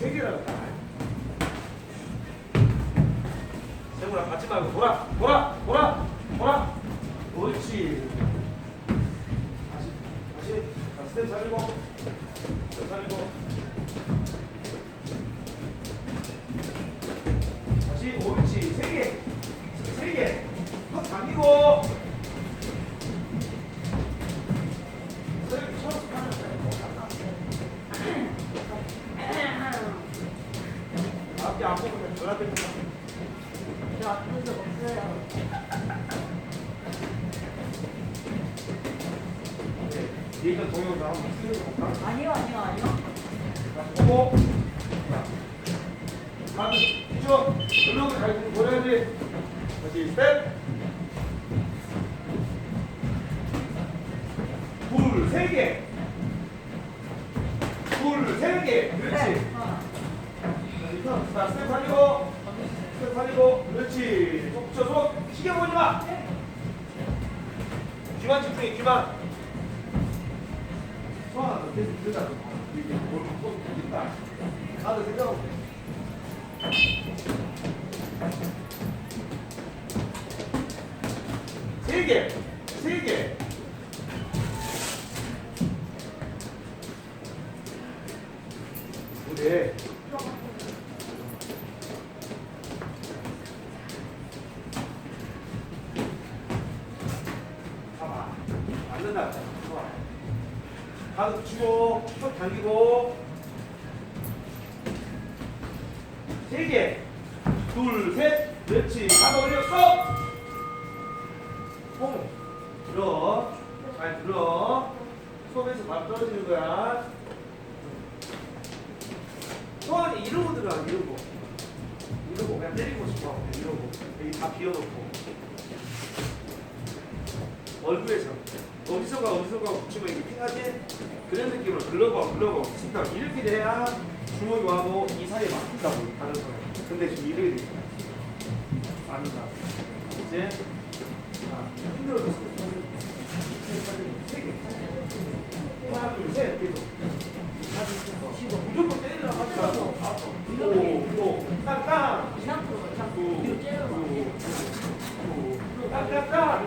세 개라고. 세모랑 받지 말고 돌아, 돌아, 돌아, 돌아. 옳지. 다시, 다시. 자, 스텝 살리고. 스텝 살리고. 네, 예전 동영상 한번 쓰여볼까? 아니요, 아니요, 아니요. 자, 보고. 자, 가드 쭉. 블록을 잘 보내야지. 다시 스텝. 둘, 세 개. 둘, 세 개. 그렇지. 리턴. 자, 스텝 살리고. 스텝 살리고. 그렇지. 속 붙여, 속. 시계 보지 마. 귀만 집중해, 귀만. 소환아, 너 계속 들다. 이게 뭘 갖고 있다. 나도 생각하고 그래. 세 개, 세 개. 가득 치고, 쭉 당기고. 세 개. 둘, 셋. 그렇지. 가득 올렸어. 통. 들어. 잘 들어. 손에서 바로 떨어지는 거야. 소환이 이러고 들어가, 이러고. 이러고 그냥 때리고 싶어. 이러고. 여기 다 비워놓고. 얼굴에 잡. 어디선가 어디선가 붙이면 이게 핑하지? 그런 느낌으로 글러버 글러버 진짜 이렇게 돼야 주먹이 와도 이 사이에 막힌다고 다른 사람. 근데 지금 이렇게 돼. 아니다. 이제 자 힘들어졌어. 하나 둘 셋. 계속. 무조건 때리라 하지 말고. 오, 오, 땅땅. 구, 땅땅 땅.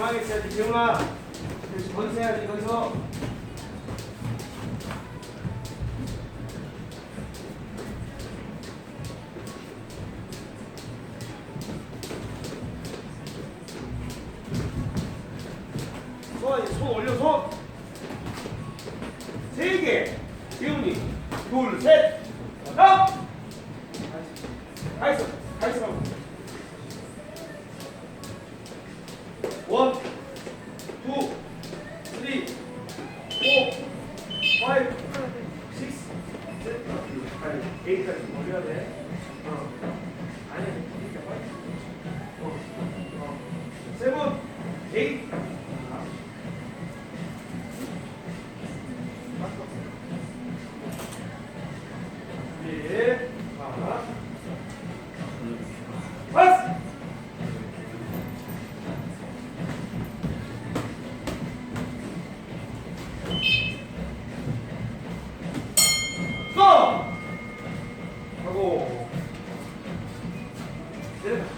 중앙에 있어야지 재훈아 그렇지 거기서 해야지 거기서. 손, 손 올려 손 세개. 재훈이. 둘셋. 업 가있어. 가있어 예. 고! 하고 내려가